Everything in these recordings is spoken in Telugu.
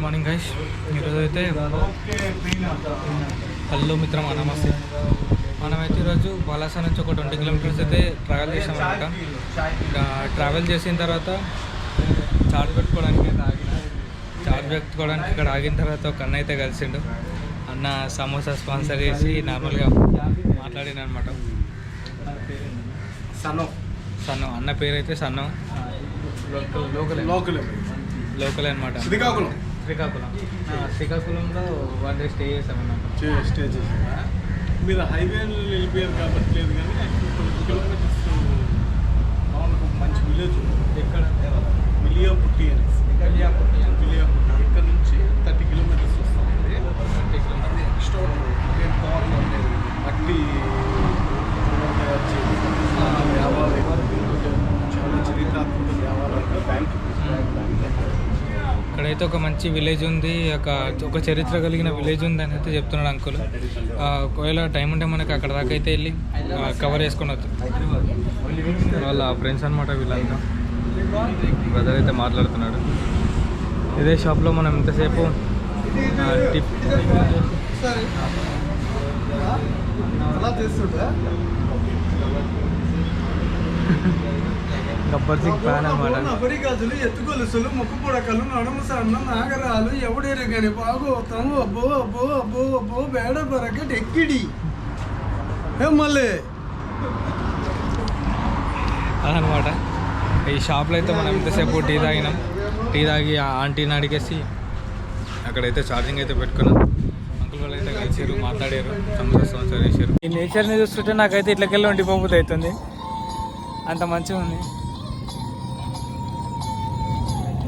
గుడ్ మార్నింగ్ గైస్ ఈరోజు అయితే హలో మిత్రం నమస్తే. మనమైతే ఈరోజు బాలాస నుంచి ఒక ట్వంటీ కిలోమీటర్స్ అయితే ట్రావెల్ చేసాం అనమాట ట్రావెల్ చేసిన తర్వాత చార్జ్ పెట్టుకోవడానికి ఆగిన. చార్జ్ పెట్టుకోవడానికి ఇక్కడ ఆగిన తర్వాత ఒక అన్న అయితే కలిసిండు. అన్న సమోసా స్పాన్సర్ చేసి నార్మల్గా మాట్లాడిన అనమాట సన్నం సన్ను అన్న పేరు అయితే Sannu local. Local local local అనమాట శ్రీకాకుళం. శ్రీకాకుళం. శ్రీకాకుళంలో వన్ డే స్టే చేసామన్నమాట స్టే చేసారా మీరు హైవే వెళ్ళిపోయారు కాబట్టి లేదు కానీ కొన్ని కిలోమీటర్స్ ఒక మంచి విలేజ్ ఎక్కడ? మిలియా పుట్టి అని. కళ్యాపుట్టి మిలియా పుట్టి. ఇక్కడ నుంచి థర్టీ కిలోమీటర్స్ వస్తుంది. థర్టీ కిలోమీటర్స్ స్టోర్ ఏం అయితే ఒక మంచి విలేజ్ ఉంది ఒక ఒక చరిత్ర కలిగిన విలేజ్ ఉంది అని అయితే చెప్తున్నాడు అంకుల్. ఒకవేళ టైం ఉంటే మనకి అక్కడ దాకా అయితే వెళ్ళి కవర్ చేసుకుని వచ్చు వాళ్ళ ఫ్రెండ్స్ అనమాట వీళ్ళంతా. బ్రదర్ అయితే మాట్లాడుతున్నాడు. ఇదే షాప్లో మనం ఎంతసేపు టిప్ అలా చేస్తుంటా? గబ్బర్ సింగ్ ఫ్యాన్ అనమాట నబరి గదులు ఎత్తుకొలుసులు ముక్కు పుడకలు నడుము సన్నం నాగరాలు ఎవడేరు గని భాగవతం అబ్బో అబ్బో అబ్బో అబ్బో బేడ బరకట్ ఎక్కిడి. ఏ మళ్ళీ అదనమాట. ఈ షాప్లో అయితే మనం ఇంతసేపు టీ తాగినాం. టీ తాగి ఆంటీని అడిగేసి అక్కడైతే ఛార్జింగ్ అయితే పెట్టుకున్నాం. అంకుల్ వాళ్ళు అయితే కలిసారు మాట్లాడారు సంవత్సరం సంవత్సరం చేశారు ఈ నేచర్ని చూస్తుంటే నాకైతే ఇట్లకెళ్ళి ఉండిపోబుద్ది అవుతుంది అంత మంచిగా ఉంది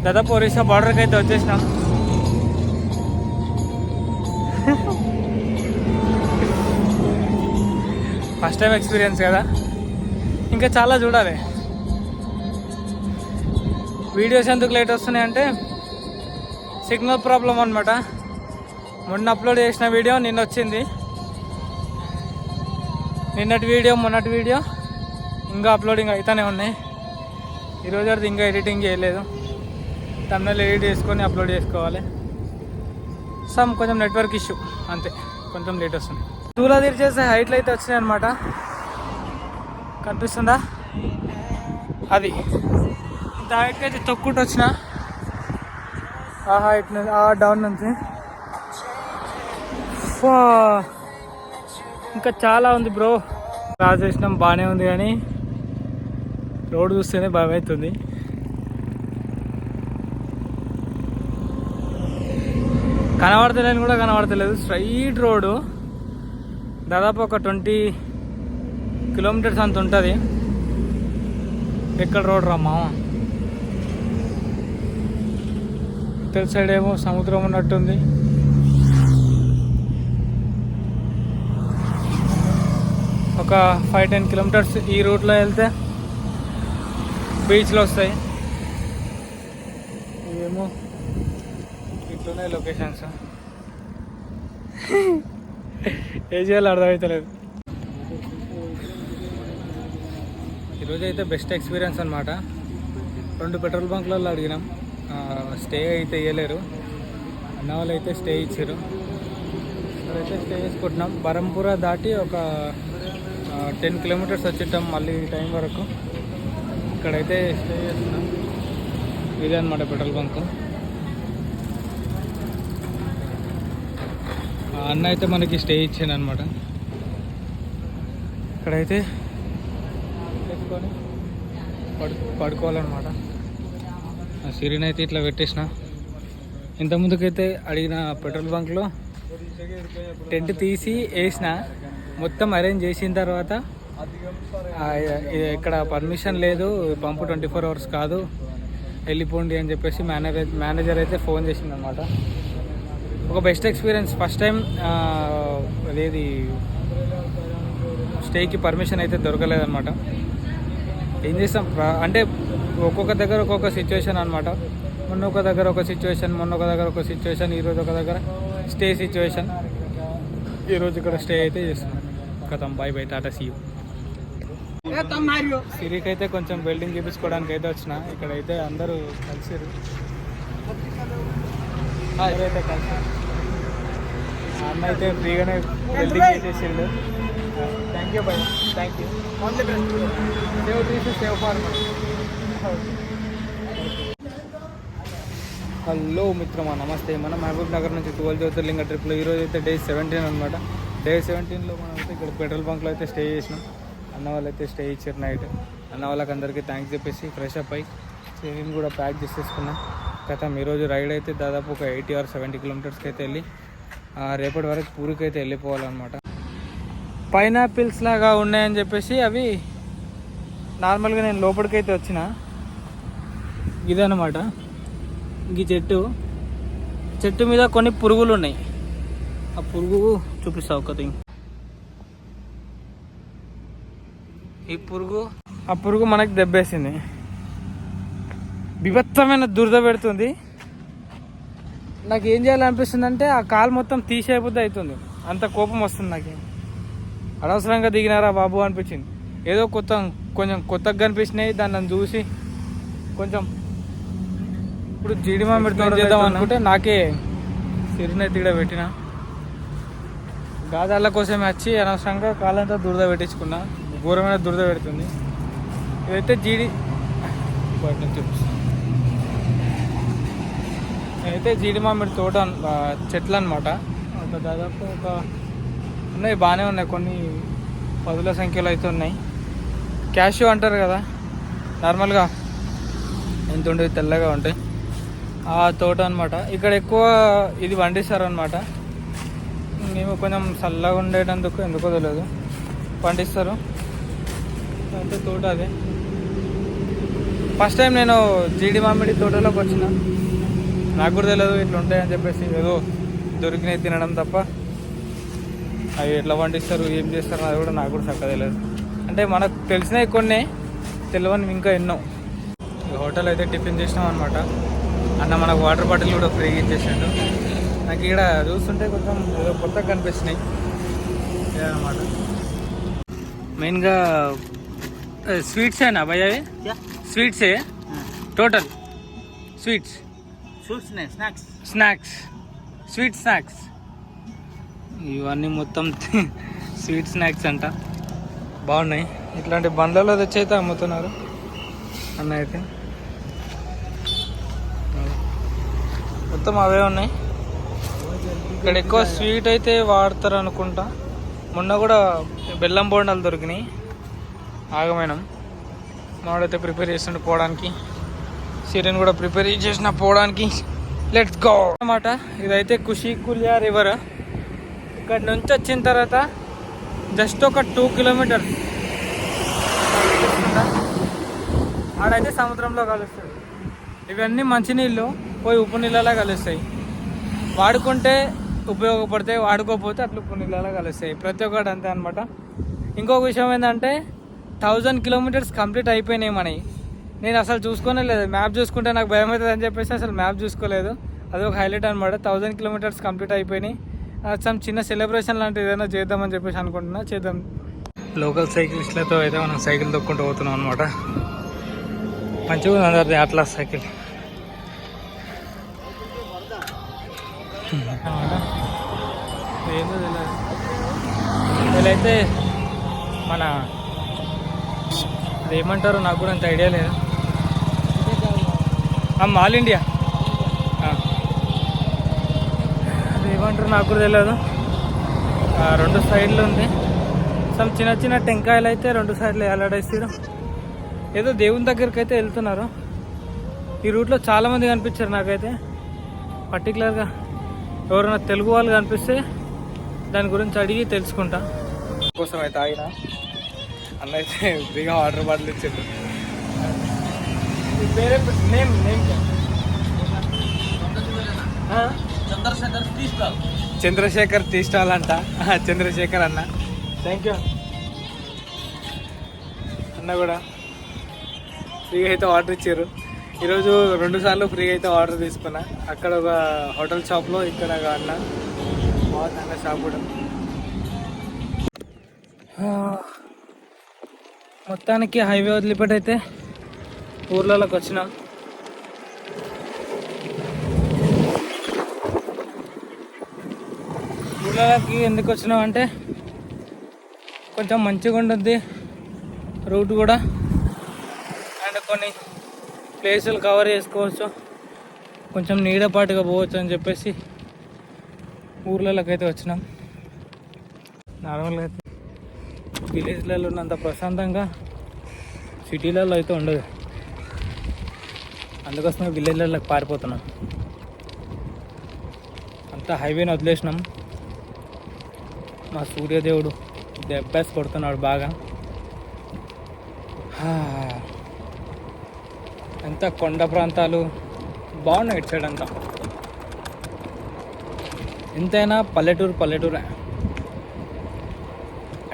దాదాపు ఒరిస్సా బార్డర్కి అయితే వచ్చేసినాం. ఫస్ట్ టైం ఎక్స్పీరియన్స్ కదా. ఇంకా చాలా చూడాలి. వీడియోస్ ఎందుకు లేట్ వస్తున్నాయి అంటే సిగ్నల్ ప్రాబ్లం అనమాట మొన్న అప్లోడ్ చేసిన వీడియో నిన్న వచ్చింది. నిన్నటి వీడియో మొన్నటి వీడియో ఇంకా అప్లోడింగ్ అవుతానే ఉన్నాయి. ఈరోజు అది ఇంకా ఎడిటింగ్ చేయలేదు. తమిళ ఎడిట్ చేసుకొని అప్లోడ్ చేసుకోవాలి. సమ్ కొంచెం నెట్వర్క్ ఇష్యూ అంతే. కొంచెం లేట్ వస్తుంది. దూలా తీర్చేసే హైట్లు అయితే వచ్చినాయి అనమాట కనిపిస్తుందా? అది. ఇంత అయితే తొక్కుంటూ వచ్చిన. ఆ హైట్ నుంచి ఆ డౌన్ నుంచి. ఇంకా చాలా ఉంది బ్రో క్రాస్ చేసినాం బాగానే ఉంది కానీ. రోడ్ చూస్తేనే భయం అవుతుంది కనబడతలేని కూడా కనబడతలేదు. స్ట్రైట్ రోడ్డు దాదాపు ఒక ట్వంటీ కిలోమీటర్స్ అంత ఉంటుంది. ఎక్కడ రోడ్ రమ్మా? ఇతర సైడ్ ఏమో సముద్రం ఉన్నట్టుంది. ఒక ఫైవ్ టెన్ కిలోమీటర్స్ ఈ రూట్లో వెళ్తే బీచ్లు వస్తాయి. ఏమో ఇట్లున్నాయి లొకేషన్స్. ఏం చేయాలో అర్థమవుతలేదు ఈరోజు అయితే బెస్ట్ ఎక్స్పీరియన్స్ అనమాట రెండు పెట్రోల్ బంక్లలో అడిగినాం. స్టే అయితే ఇవ్వలేరు అన్న వాళ్ళు అయితే స్టే ఇచ్చారు. ఇక్కడైతే స్టే చేసుకుంటున్నాం. బరంపుర దాటి ఒక టెన్ కిలోమీటర్స్ వచ్చేటాం మళ్ళీ టైం వరకు. ఇక్కడైతే స్టే చేస్తున్నాం. ఇదే అనమాట పెట్రోల్ బంక్ ఆ అన్న అయితే మనకి స్టే ఇచ్చాను అనమాట ఇక్కడైతే పెట్టుకొని పడు పడుకోవాలన్నమాట. సిరిని అయితే ఇట్లా పెట్టేసిన. ఇంతకుముందుకైతే అడిగిన పెట్రోల్ బంక్లో టెంట్ తీసి వేసిన. మొత్తం అరేంజ్ చేసిన తర్వాత ఇక్కడ పర్మిషన్ లేదు. పంపు ట్వంటీ ఫోర్ అవర్స్ కాదు. వెళ్ళిపోండి అని చెప్పేసి మేనేజర్ మేనేజర్ అయితే ఫోన్ చేసింది అనమాట ఒక బెస్ట్ ఎక్స్పీరియన్స్. ఫస్ట్ టైం అదేది స్టేకి పర్మిషన్ అయితే దొరకలేదన్నమాట. ఏం చేస్తాం? అంటే ఒక్కొక్క దగ్గర ఒక్కొక్క సిచ్యువేషన్ అనమాట మొన్న ఒక దగ్గర ఒక సిచ్యువేషన్ మొన్న ఒక దగ్గర ఒక సిచ్యువేషన్ ఈరోజు ఒక దగ్గర స్టే సిచ్యువేషన్. ఈరోజు ఇక్కడ స్టే అయితే చేస్తున్నాం. కథం. Bye bye. టాటా. సీ సిరికి అయితే కొంచెం వెల్డింగ్ చూపించుకోవడానికి అయితే వచ్చిన. ఇక్కడైతే అందరూ కలిసిరు అయితే కలిసి అన్న అయితే ఫ్రీగానే welding చేసేసిండు thank you bye thank you save తీసి సేవ్ ఫార్మర్ హలో మిత్రమా. నమస్తే. మనం మహబూబ్ నగర్ నుంచి ట్వెల్వ్ జ్యోతిర్లింగ ట్రిప్లో ఈరోజు అయితే డే సెవెంటీన్ అనమాట డే సెవెంటీన్లో మనం అయితే ఇక్కడ పెట్రోల్ బంక్లో అయితే స్టే చేసినాం. అన్న వాళ్ళు అయితే స్టే ఇచ్చారు నైట్. అన్న వాళ్ళకి అందరికీ థ్యాంక్స్ చెప్పేసి ఫ్రెష్ అప్ అయ్యి సేవింగ్ కూడా ప్యాక్ చేసేసుకున్నాం. గతం ఈరోజు రైడ్ అయితే దాదాపు ఒక ఎయిటీ ఆర్ సెవెంటీ కిలోమీటర్స్కి అయితే వెళ్ళి రేపటి వరకు పూరికి అయితే వెళ్ళిపోవాలన్నమాట. పైనాపిల్స్ లాగా ఉన్నాయని చెప్పేసి అవి నార్మల్గా నేను లోపలికైతే వచ్చిన. ఇదన్నమాట. ఈ చెట్టు. చెట్టు మీద కొన్ని పురుగులు ఉన్నాయి ఆ పురుగు చూపిస్తా ఒక థింగ్ ఈ పురుగు ఆ పురుగు మనకి దెబ్బేసింది. విభత్తమైన దురద పెడుతుంది. నాకు ఏం చేయాలనిపిస్తుంది అంటే ఆ కాలు మొత్తం తీసేయబుద్ధి అవుతుంది. అంత కోపం వస్తుంది నాకు. అనవసరంగా దిగినారా బాబు అనిపించింది. ఏదో కొత్త కొంచెం కొత్తగా కనిపించినాయి దాన్ని నన్ను చూసి కొంచెం ఇప్పుడు జీడి మామిడి తోట చేద్దాం అనుకుంటే నాకే సిరినెత్తి కూడా పెట్టిన. గాదాల కోసం వచ్చి అనవసరంగా కాలంతా దురద పెట్టించుకున్నా. ఘోరమైన దురద పెడుతుంది. ఇదైతే జీడి బయట నుంచి అయితే జీడి మామిడి తోట చెట్లు అనమాట ఒక దాదాపు ఒక ఉన్నాయి బాగానే ఉన్నాయి. కొన్ని పదుల సంఖ్యలో అయితే ఉన్నాయి. క్యాష్యూ అంటారు కదా నార్మల్గా ఎంత ఉండేవి తెల్లగా ఉంటాయి. ఆ తోట అనమాట ఇక్కడ ఎక్కువ ఇది పండిస్తారు అనమాట మేము కొంచెం చల్లగా ఉండేటందుకు ఎందుకో తెలియదు. పండిస్తారు. అంటే తోట అదే. ఫస్ట్ టైం నేను జీడి మామిడి తోటలోకి వచ్చిన. నాకు కూడా తెలియదు ఇట్లా ఉంటాయని చెప్పేసి ఏదో దొరికినవి తినడం తప్ప. అవి ఎట్లా పండిస్తారు ఏం చేస్తారు అది కూడా నాకు కూడా చక్కగా తెలియదు అంటే మనకు తెలిసినవి కొన్ని తెలియని ఇంకా ఎన్నో. ఈ హోటల్ అయితే టిఫిన్ చేసినాం అనమాట అన్న మనకు వాటర్ బాటిల్ కూడా ఫ్రీగా ఇచ్చేసాడు. నాకు ఇక్కడ చూస్తుంటే కొంచెం ఏదో కొత్తగా కనిపిస్తున్నాయి అనమాట మెయిన్గా స్వీట్స్ ఏనా భయ్య స్వీట్సే? Total? Sweets? Snacks. Snacks. Sweet snacks. ఇవన్నీ మొత్తం స్వీట్ స్నాక్స్ అంట. బాగున్నాయి. ఇట్లాంటి బండ్లలో తెచ్చైతే అమ్ముతున్నారు. అన్న అయితే. మొత్తం అవే ఉన్నాయి. ఇక్కడ ఎక్కువ స్వీట్ అయితే వాడతారు అనుకుంటా. మొన్న కూడా బెల్లం బోండాలు దొరికినాయి. ఆగమైనం. మాడైతే ప్రిపేర్ చేస్తుండే పోవడానికి. సిరిని కూడా ప్రిపేర్ చేసిన పోవడానికి. లెట్స్ గో అనమాట ఇదైతే కుషి కులియా రివర్. ఇక్కడ నుంచి వచ్చిన తర్వాత జస్ట్ ఒక టూ కిలోమీటర్స్ ఆడైతే సముద్రంలో కలుస్తుంది. ఇవన్నీ మంచినీళ్ళు పోయి ఉప్పు నీళ్ళలా కలుస్తాయి. వాడుకుంటే ఉపయోగపడతాయి వాడుకోకపోతే అట్లా ఉప్పు నీళ్ళలా కలుస్తాయి. ప్రతి ఒక్కటి అంతే అనమాట ఇంకొక విషయం ఏంటంటే థౌజండ్ కిలోమీటర్స్ కంప్లీట్ అయిపోయినాయి మనవి. నేను అసలు చూసుకోనే లేదు. మ్యాప్ చూసుకుంటే నాకు భయం అవుతుంది అని చెప్పేసి అసలు మ్యాప్ చూసుకోలేదు. అది ఒక హైలైట్ అనమాట థౌజండ్ కిలోమీటర్స్ కంప్లీట్ అయిపోయినాయి. సమ్ చిన్న సెలబ్రేషన్ లాంటిది ఏదైనా చేద్దామని చెప్పేసి అనుకుంటున్నా. చేద్దాం. లోకల్ సైకిలిస్ట్లతో అయితే మనం సైకిల్ తొక్కుంటూ పోతున్నాం అనమాట మంచిగా ఉంది అందరిది అట్లా సైకిల్ ఏందో తెలియదు వీళ్ళైతే మన అది ఏమంటారో నాకు కూడా అంత ఐడియా లేదు. అమ్మ ఆల్ ఇండియా ఏమంటారు నాకు కూడా తెలియదు రెండు సైడ్లు ఉంది. సమ్ చిన్న చిన్న టెంకాయలు అయితే రెండు సైడ్లు ఎలాడేస్తారు ఏదో దేవుని దగ్గరికి అయితే వెళ్తున్నారు. ఈ రూట్లో చాలామంది కనిపించారు నాకైతే. పర్టికులర్గా ఎవరైనా తెలుగు వాళ్ళు కనిపిస్తే దాని గురించి అడిగి తెలుసుకుంటా. కోసం అయితే ఆగిన. అన్న అయితే ఫ్రీగా వాటర్ బాటిల్ ఇచ్చిండు వేరే name name Chandrashekar tea stall Chandrashekar tea stall అంట చంద్రశేఖర్ అన్న థ్యాంక్ యూ అన్న కూడా ఫ్రీగా అయితే ఆర్డర్ ఇచ్చారు ఈరోజు రెండు సార్లు ఫ్రీగా అయితే ఆర్డర్ తీసుకున్నా అక్కడ ఒక హోటల్ షాప్లో ఇక్కడ ఒక అన్న బాగుంది అన్న షాప్ కూడా మొత్తానికి హైవే వదిలిపెట్టయితే ఊర్లలోకి వచ్చినాం ఊర్లలోకి ఎందుకు వచ్చినాం అంటే కొంచెం మంచిగా ఉంటుంది రూట్ కూడా అండ్ కొన్ని ప్లేసులు కవర్ చేసుకోవచ్చు. కొంచెం నీడపాటుగా పోవచ్చు అని చెప్పేసి ఊర్లలోకి అయితే వచ్చినాం. నార్మల్గా అయితే విలేజ్లలో ఉన్నంత ప్రశాంతంగా సిటీలలో అయితే ఉండదు. అందుకోసమే విలేజ్లలోకి పారిపోతున్నాం. అంతా హైవేని వదిలేసినాం. మా సూర్యదేవుడు దెబ్బేసి కొడుతున్నాడు బాగా. ఎంత అంతా కొండ ప్రాంతాలు బాగున్నాయి ఇటు సైడ్ అంతా. ఎంతైనా పల్లెటూరు పల్లెటూరే.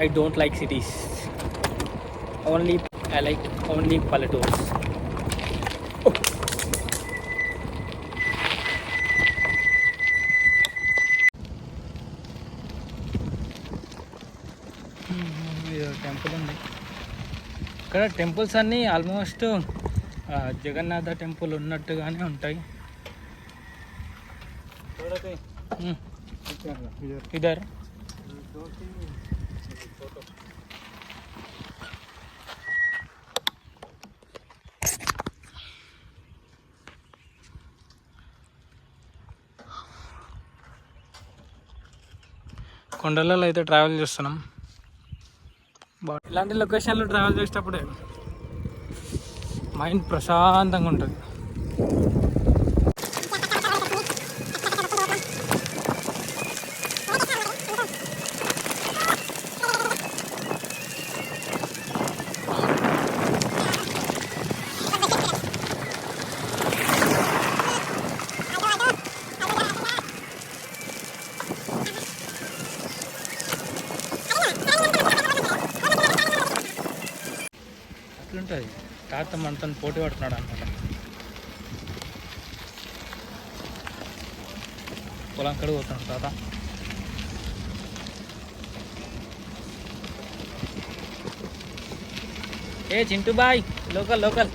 I don't like cities only I like only పల్లెటూర్స్ temple ఉంది ఇక్కడ టెంపుల్స్ అన్నీ ఆల్మోస్ట్ జగన్నాథ టెంపుల్ ఉన్నట్టుగానే ఉంటాయి. ఇదర్. కొండలలో అయితే ట్రావెల్ చేస్తున్నాం. ఇలాంటి లొకేషన్లో ట్రావెల్ చేసేటప్పుడే మైండ్ ప్రశాంతంగా ఉంటుంది అట్లుంటుంది తాత మనతో పోటీ పడుతున్నాడు అనమాట పొలం కడుగు పోతున్నాడు తాత. ఏ Chintu boy local local.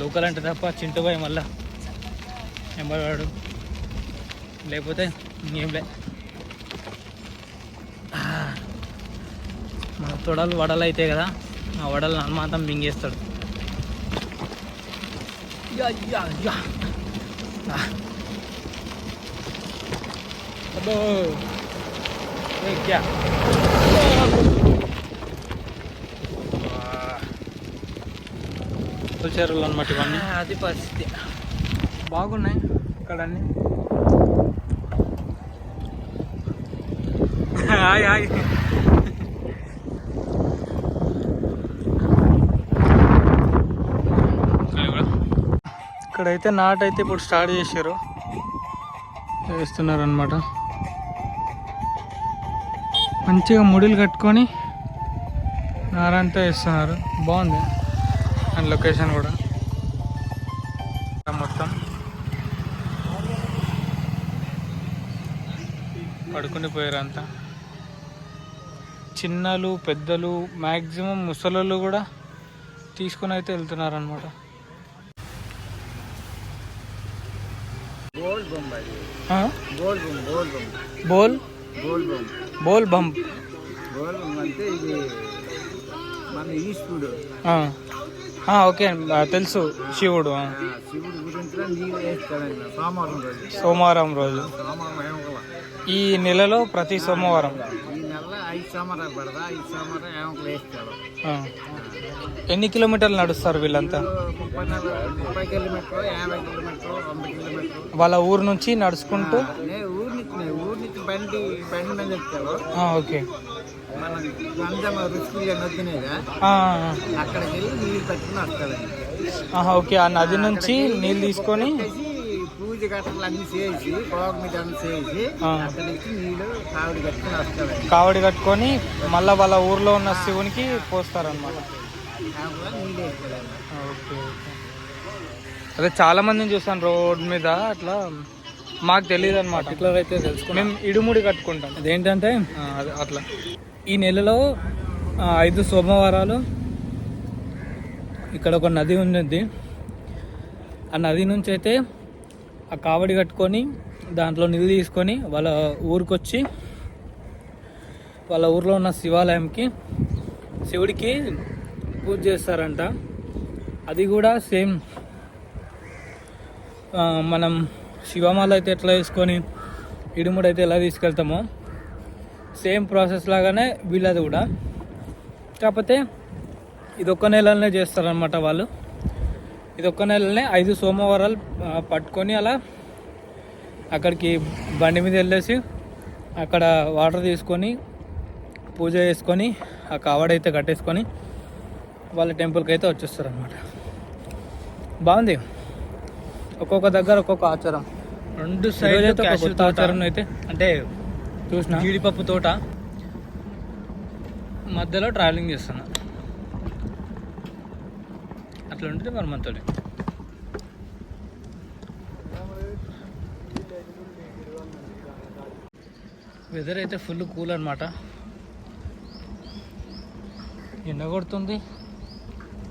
Local అంటే తప్ప చింటూ బాయ్ మళ్ళా. ఎంబడాడు లేకపోతే ఇంకేం లే మన తొడలు వడలు అయితే కదా ఆ వడలు హనుమాంతం మింగేస్తాడు. అబ్బో. చెరువులు అనమాట ఇవన్నీ. అది పరిస్థితి. బాగున్నాయి ఇక్కడ అన్నీ హాయ్ హాయ్. ఇక్కడైతే నాట్ అయితే ఇప్పుడు స్టార్ట్ చేశారు. వేస్తున్నారు అనమాట మంచిగా ముడిలు కట్టుకొని నారంతా వేస్తున్నారు. బాగుంది. అండ్ లొకేషన్ కూడా. మొత్తం. పడుకుని పోయారంతా. చిన్నలు పెద్దలు మ్యాక్సిమం ముసలోళ్ళు కూడా తీసుకొని అయితే వెళ్తున్నారు బోల్ బోల్ బంప్ గోల్డ్ బొమ్మ. అంటే ఇది మన ఈశ్వరుడు. ఓకే తెలుసు శివుడు శివుడు గురించి సోమవారం రోజు. ఈ నెలలో ప్రతి సోమవారం. ఈ నెల ఐదు సోమవారాలు పడదా ఐదు సోమవారం ఏమకలు వేస్తాడు. ఎన్ని కిలోమీటర్లు నడుస్తారు వీళ్ళంతా? వాళ్ళ ఊరు నుంచి నడుచుకుంటూ? Okay okay. ఆ నది నుంచి నీళ్ళు తీసుకొని పూజ గట్టలు అన్ని చేసి గోగ మీద అన్ని చేసి ఆ. అక్కడ నుంచి నీళ్ళు కావిడి కట్టుకుని కావడి కట్టుకొని మళ్ళీ వాళ్ళ ఊర్లో ఉన్న శివునికి పోస్తారనమాట ఓకే ఓకే అదే చాలా మందిని చూసాను రోడ్ మీద అట్లా మాకు తెలియదు అనమాట ఇట్లా అయితే తెలుసు మేము ఇడుముడి కట్టుకుంటాం. అదేంటంటే అట్లా. ఈ నెలలో ఐదు సోమవారాలు ఇక్కడ ఒక నది ఉంది ఆ నది నుంచి అయితే ఆ కావడి కట్టుకొని దాంట్లో నిధి తీసుకొని వాళ్ళ ఊరికి వచ్చి వాళ్ళ ఊర్లో ఉన్న శివాలయంకి శివుడికి పూజ చేస్తారంట. అది కూడా సేమ్. మనం శివమాల అయితే ఎట్లా వేసుకొని ఇడుముడు అయితే ఎలా తీసుకెళ్తామో సేమ్ ప్రాసెస్ లాగానే వీళ్ళది కూడా. కాకపోతే ఇది ఒక్క నెలలోనే చేస్తారనమాట వాళ్ళు. ఇది ఒక్క నెలలోనే ఐదు సోమవారాలు పట్టుకొని అలా అక్కడికి బండి మీద వెళ్ళేసి అక్కడ వాటర్ తీసుకొని పూజ చేసుకొని ఆ కావడైతే కట్టేసుకొని వాళ్ళ టెంపుల్కి అయితే వచ్చేస్తారు అనమాట బాగుంది. ఒక్కొక్క దగ్గర ఒక్కొక్క ఆచారం. రెండు కొత్త ఆచారం అయితే అంటే చూసిన. జీడిపప్పు తోట. మధ్యలో ట్రావెలింగ్ చేస్తున్నా. అట్లా ఉంటుంది మరి మనతో వెదర్ అయితే ఫుల్ కూల్ అనమాట ఎండ కొడుతుంది.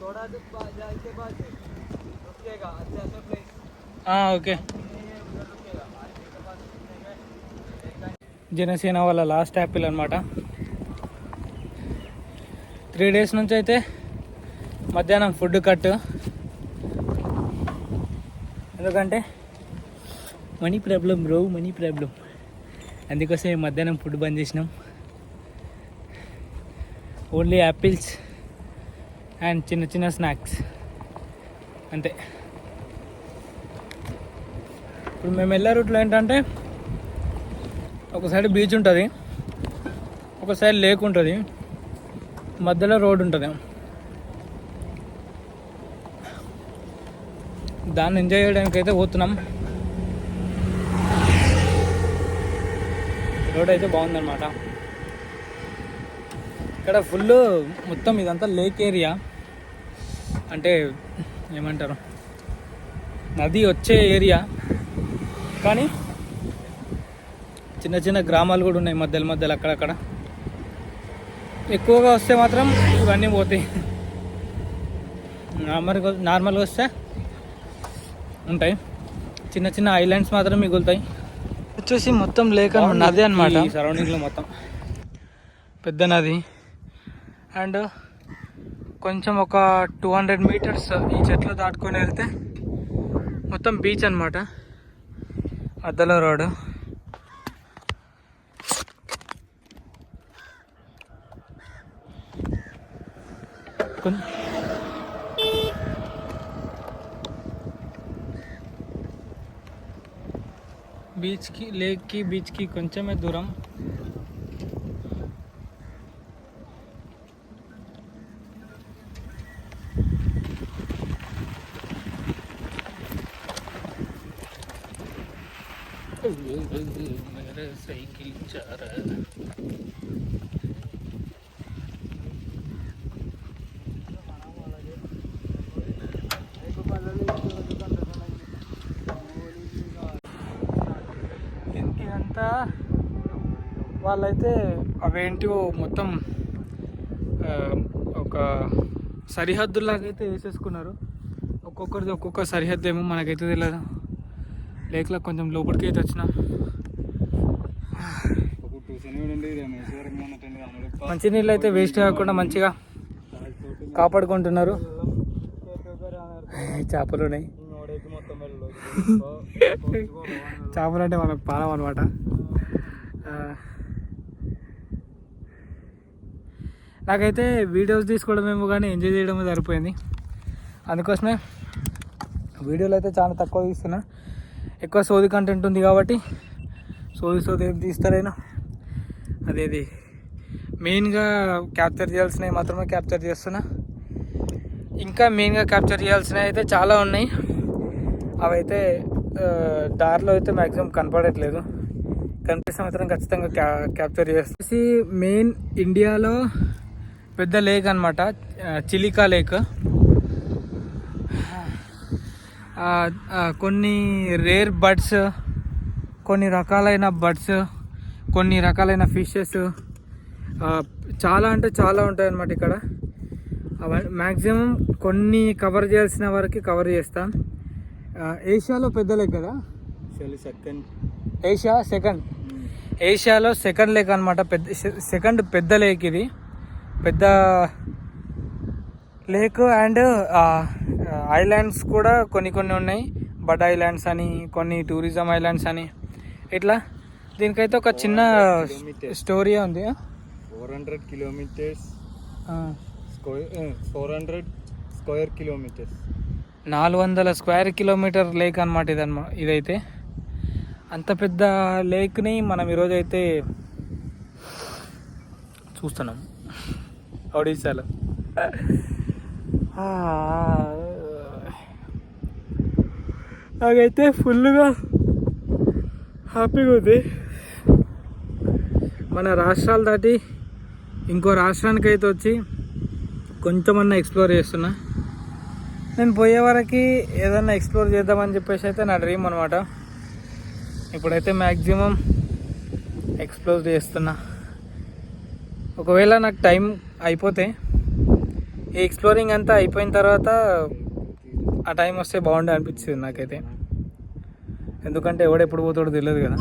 थोड़ा दूर बा- जाने के बाद रुकेगा अच्छा सा प्लेस हाँ ఓకే उधर रुकेगा आगे के बाद रुकने का జనసేన వాళ్ళ లాస్ట్ యాపిల్ అనమాట త్రీ డేస్ నుంచి అయితే మధ్యాహ్నం ఫుడ్ కట్ ఎందుకంటే money problem bro money problem అందుకోసం ఈ మధ్యాహ్నం ఫుడ్ బంద్ చేసినాం ఓన్లీ యాపిల్స్ అండ్ చిన్న చిన్న స్నాక్స్. అంతే. ఇప్పుడు మేము వెళ్ళే రూట్లో ఏంటంటే ఒక సైడ్ బీచ్ ఉంటుంది ఒక సైడ్ లేక్ ఉంటుంది మధ్యలో రోడ్ ఉంటుంది. దాన్ని ఎంజాయ్ చేయడానికి అయితే పోతున్నాం. రోడ్ అయితే బాగుందన్నమాట. ఇక్కడ ఫుల్ మొత్తం ఇదంతా లేక్ ఏరియా. అంటే ఏమంటారు? నది వచ్చే ఏరియా. కానీ చిన్న చిన్న గ్రామాలు కూడా ఉన్నాయి మధ్యలో మధ్యలో అక్కడక్కడ. ఎక్కువగా వస్తే మాత్రం ఇవన్నీ పోతాయి. నార్మల్గా నార్మల్గా వస్తే ఉంటాయి. చిన్న చిన్న ఐలాండ్స్ మాత్రం మిగులుతాయి. వచ్చేసి మొత్తం లేక్. నది అనమాట ఈ సరౌండింగ్లో మొత్తం. పెద్ద నది. అండ్ కొంచెం ఒక టూ హండ్రెడ్ మీటర్స్ ఈ చెట్లు దాటుకొని వెళ్తే మొత్తం బీచ్ అనమాట మధ్యలో రోడ్డు కొన్- బీచ్కి లేక్కి బీచ్కి కొంచెమే దూరం సైకిల్ చారా ఇదంతా వాళ్ళైతే అవేంటివో మొత్తం ఒక సరిహద్దులాగా అయితే వేసేసుకున్నారు. ఒక్కొక్కరిది ఒక్కొక్క సరిహద్దు ఏమో మనకైతే తెలియదు లేక్లో కొంచెం లోపలికి అయితే వచ్చినాం మంచినీళ్ళు అయితే వేస్ట్ కాకుండా మంచిగా కాపాడుకుంటున్నారు. చేపలు ఉన్నాయి. వెళ్ళు చేపలు అంటే మనకు పాలం అనమాట నాకైతే వీడియోస్ తీసుకోవడమేమో కానీ ఎంజాయ్ చేయడమే సరిపోయింది. అందుకోసమే వీడియోలు అయితే చాలా తక్కువ తీస్తున్నా. ఎక్కువ సోది కంటెంట్ ఉంది కాబట్టి సోది సోది ఏం తీస్తారేనా అదేది మెయిన్గా క్యాప్చర్ చేయాల్సినవి మాత్రమే క్యాప్చర్ చేస్తున్నా. ఇంకా మెయిన్గా క్యాప్చర్ చేయాల్సినవి అయితే చాలా ఉన్నాయి. అవైతే దారిలో అయితే మ్యాక్సిమం కనపడట్లేదు. కనిపిస్తే మాత్రం ఖచ్చితంగా క్యా క్యాప్చర్ చేసి మెయిన్ ఇండియాలో పెద్ద లేక్ అనమాట చిలికా లేక్. కొన్ని రేర్ బర్డ్స్ కొన్ని రకాలైన బర్డ్స్ కొన్ని రకాలైన ఫిషెస్ చాలా అంటే చాలా ఉంటాయి అన్నమాట ఇక్కడ. మ్యాక్సిమం కొన్ని కవర్ చేయాల్సిన వరకు కవర్ చేస్తాం. ఏషియాలో పెద్ద లేక్ కదా? Second. Asia second. ఏషియాలో second lake అనమాట పెద్ద సెకండ్ పెద్ద లేక్ ఇది. పెద్ద లేక్ అండ్ ఐలాండ్స్ కూడా కొన్ని కొన్ని ఉన్నాయి. బడ్ ఐలాండ్స్ అని కొన్ని టూరిజం ఐలాండ్స్ అని. ఇట్లా దీనికైతే ఒక చిన్న స్టోరీ ఉంది. Four hundred kilometres four hundred square kilometres. నాలుగు వందల స్క్వేర్ కిలోమీటర్ లేక్ అనమాట ఇదన్నమా ఇదైతే. అంత పెద్ద లేక్ని మనం ఈరోజు అయితే చూస్తున్నాం. ఒడిశాలో. నాకైతే ఫుల్గా హ్యాపీగా ఉంది. మన రాష్ట్రాలు దాటి ఇంకో రాష్ట్రానికి అయితే వచ్చి కొంచెమన్నా ఎక్స్ప్లోర్ చేస్తున్నా. నేను పోయే వరకు ఏదన్నా ఎక్స్ప్లోర్ చేద్దామని చెప్పేసి అయితే నా డ్రీమ్ అనమాట ఇప్పుడైతే మ్యాక్సిమం ఎక్స్ప్లోర్ చేస్తున్నా. ఒకవేళ నాకు టైం అయిపోతే ఈ ఎక్స్ప్లోరింగ్ అంతా అయిపోయిన తర్వాత ఆ టైం వస్తే బాగుండే అనిపించింది నాకైతే. ఎందుకంటే ఎవడెప్పుడు పోతాడో తెలియదు కదా.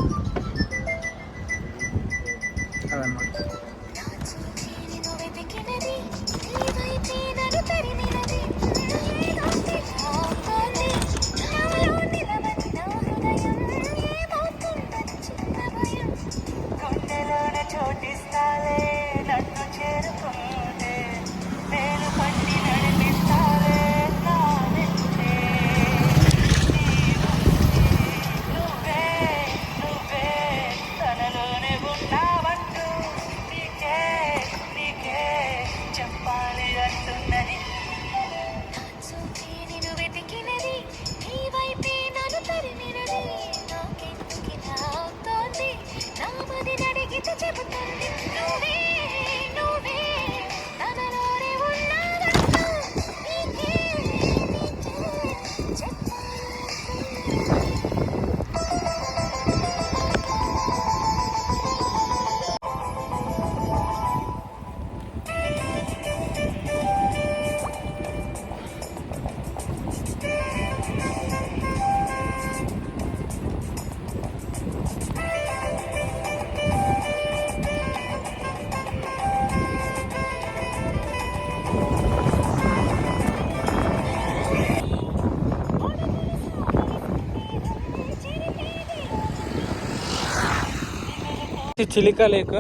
ఇది చిలికా లేక్.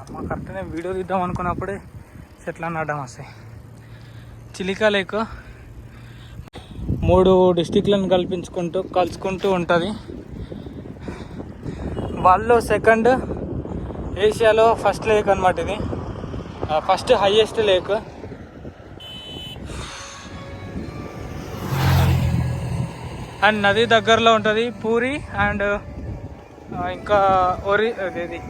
అమ్మ కరెక్ట్గా వీడియో తీద్దాం అనుకున్నప్పుడే చెట్లు నాటడం వస్తాయి. చిలికా లేక్ మూడు డిస్టిక్లను కల్పించుకుంటూ కలుసుకుంటూ ఉంటుంది. వాళ్ళు సెకండ్ ఏషియాలో ఫస్ట్ లేక్ అనమాట ఇది. First highest lake. అండ్ నది దగ్గరలో ఉంటుంది పూరి అండ్ ఇంకా ఒరి అదేది.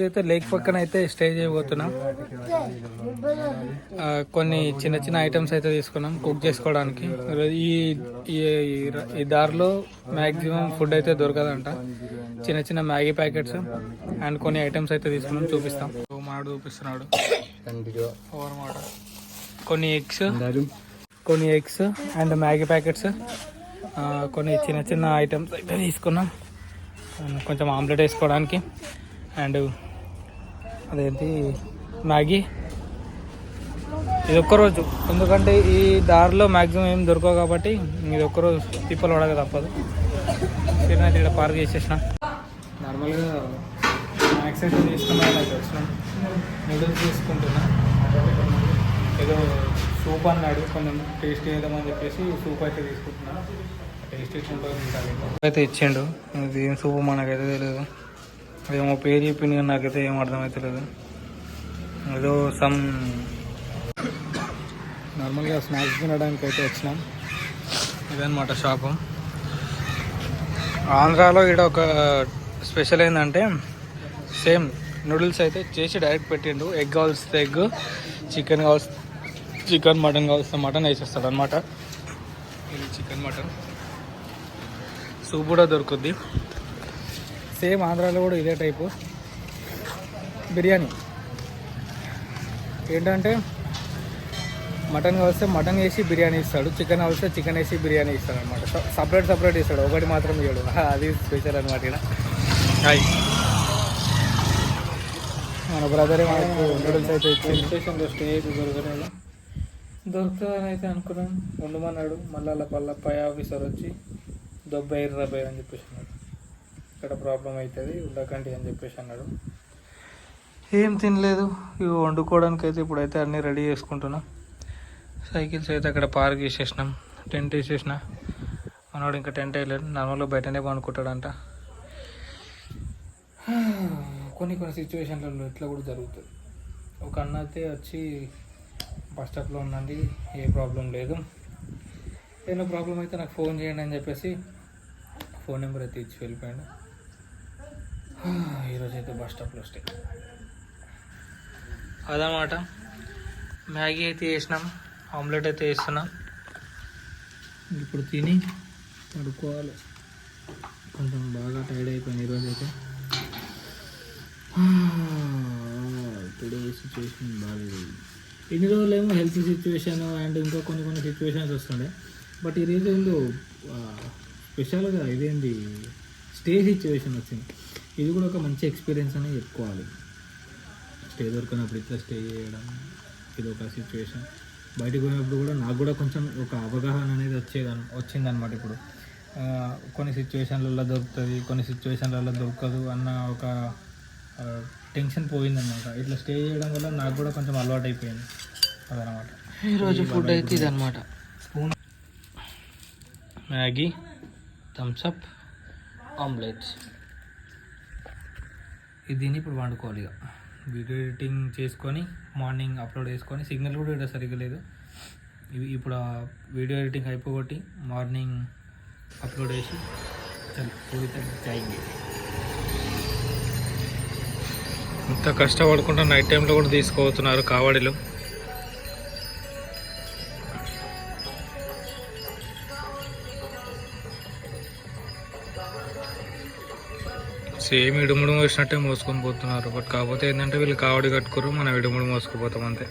అయితే లేక్ పక్కన అయితే స్టే చేయబోతున్నాం. కొన్ని చిన్న చిన్న ఐటమ్స్ అయితే తీసుకున్నాం కుక్ చేసుకోవడానికి. ఈ ఈ- దారిలో మ్యాక్సిమం ఫుడ్ అయితే దొరకదంట. చిన్న చిన్న మ్యాగీ ప్యాకెట్స్ అండ్ కొన్ని ఐటమ్స్ అయితే తీసుకున్నాం చూపిస్తాం. మాడు చూపిస్తున్నాడు. ఓవర్ మాట కొన్ని ఎగ్స్ కొన్ని ఎగ్స్ అండ్ మ్యాగీ ప్యాకెట్స్ కొన్ని చిన్న చిన్న ఐటమ్స్ అయితే తీసుకున్నాం. కొంచెం ఆమ్లెట్ వేసుకోవడానికి. అండ్ అదేంటి మ్యాగీ. ఇది ఒక్కరోజు. ఎందుకంటే ఈ దారిలో మ్యాక్సిమం ఏం దొరకవు కాబట్టి ఇది ఒక్కరోజు తిప్పలు పడక తప్పదు. తిరిగినైతే ఇక్కడ పార్క్ చేసేసిన. నార్మల్గా ఎక్సర్సైజ్ అయితే తీసుకున్నా వచ్చినాం. నూడిల్స్ తీసుకుంటున్నా. ఏదో సూప్ అన్నాడు కొంచెం టేస్ట్ చేద్దామని చెప్పేసి సూప్ అయితే తీసుకుంటున్నాను అయితే ఇచ్చిండు. ఇది ఏం సూపు మనకైతే తెలియదు అదేమో పేరు చెప్పింది కానీ నాకైతే ఏం అర్థమైతే ఏదో సమ్ నార్మల్గా స్నాక్స్ తినడానికి అయితే వచ్చినాం. ఇదనమాట షాపు. ఆంధ్రాలో ఇక్కడ ఒక స్పెషల్ ఏంటంటే సేమ్ నూడిల్స్ అయితే చేసి డైరెక్ట్ పెట్టిండు. ఎగ్ కావాల్స్తే ఎగ్ చికెన్ కావాల్సి చికెన్ మటన్ కావాల్సిన మటన్ వేసేస్తాడు అనమాట ఇది చికెన్ మటన్. సూప్ కూడా దొరుకుద్ది. సేమ్ ఆంధ్రాలో కూడా ఇదే టైపు బిర్యానీ. ఏంటంటే మటన్ కావస్తే మటన్ వేసి బిర్యానీ ఇస్తాడు. చికెన్ కావస్తే చికెన్ వేసి బిర్యానీ ఇస్తాడు అనమాట సపరేట్ సపరేట్ ఇస్తాడు. ఒకటి మాత్రం ఇవ్వడు అది స్పెషల్ అనమాట ఇక్కడ హాయ్ మన బ్రదరే మనకు నూడిల్స్ అయితే ఇచ్చింది స్టేషన్లో స్టే అయితే దొరకలేదు. దొరుకుతుందని అయితే అనుకున్నాం. ఉండమన్నాడు మళ్ళీ అలా పల్ల పై ఆఫీసర్ వచ్చి దొబ్బై రబ్బై అని చెప్పేసి అన్నాడు. ఇక్కడ ప్రాబ్లం అవుతుంది ఉండకండి అని చెప్పేసి అన్నాడు. ఏం తినలేదు ఇవి వండుకోవడానికి అయితే ఇప్పుడైతే అన్నీ రెడీ చేసుకుంటున్నాం. సైకిల్స్ అయితే అక్కడ పార్క్ చేసేసినాం టెంట్ వేసేసిన. మనవాడు ఇంకా టెంట్ వేయలేడు నార్మల్గా బయటనే పండుకుంటాడంట. కొన్ని కొన్ని సిచ్యువేషన్లలో ఇట్లా కూడా జరుగుతుంది. ఒక అన్న అయితే వచ్చి బస్ స్టాప్లో ఉందండి ఏ ప్రాబ్లం లేదు. ఏదైనా ప్రాబ్లం అయితే నాకు ఫోన్ చేయండి అని చెప్పేసి ఫోన్ నెంబర్ అయితే ఇచ్చి వెళ్ళిపోయాడు ఈరోజు అయితే బస్ స్టాప్లో స్టే. అదనమాట మ్యాగీ అయితే వేసినాం ఆమ్లెట్ అయితే వేస్తున్నాం ఇప్పుడు తిని పడుకోవాలి. కొంచెం బాగా టైర్డ్ అయిపోయింది ఈరోజు అయితే టుడే సిచ్యువేషన్ బాగాలేదు ఇన్ని రోజులు ఏమో హెల్త్ సిచ్యువేషన్ అండ్ ఇంకా కొన్ని కొన్ని సిచ్యువేషన్స్ వస్తుండే. బట్ ఈరోజు ఏందో స్పెషల్గా ఇదేంది? స్టే సిచ్యువేషన్ వచ్చింది. ఇది కూడా ఒక మంచి ఎక్స్పీరియన్స్ అని చెప్పుకోవాలి. స్టే దొరికినప్పుడు ఇట్లా స్టే చేయడం ఇది ఒక సిచ్యువేషన్ బయటకు పోయినప్పుడు కూడా నాకు కూడా కొంచెం ఒక అవగాహన అనేది వచ్చేదన్ వచ్చిందనమాట ఇప్పుడు. కొన్ని సిచ్యువేషన్లలో దొరుకుతుంది కొన్ని సిచ్యువేషన్లలో దొరకదు అన్న ఒక టెన్షన్ పోయిందన్నమాట. ఇట్లా స్టే చేయడం వల్ల నాకు కూడా కొంచెం అలవాటు అయిపోయింది అదనమాట ఈరోజు ఫుడ్ అయితే ఇదనమాట మ్యాగీ. థమ్స్అప్ ఆమ్లెట్స్ ఇది దీన్ని ఇప్పుడు వండుకోవాలి ఇక. వీడియో ఎడిటింగ్ చేసుకొని మార్నింగ్ అప్లోడ్ చేసుకొని సిగ్నల్ కూడా ఇక్కడ సరిగ్గా లేదు. ఇవి ఇప్పుడు వీడియో ఎడిటింగ్ అయిపోగొట్టి మార్నింగ్ అప్లోడ్ చేసి చల్ పూరిత చాయింగ్ ఇంత కష్టపడుకుంటూ నైట్ టైంలో కూడా తీసుకోబోతున్నారు కావడిలు. సేమ్ ఇడుముడు మోసినట్టే మోసుకొని పోతున్నారు. బట్ కాకపోతే ఏంటంటే వీళ్ళు కావడి కట్టుకోరు మనం ఇడుముడు మోసుకుపోతాం అంతే.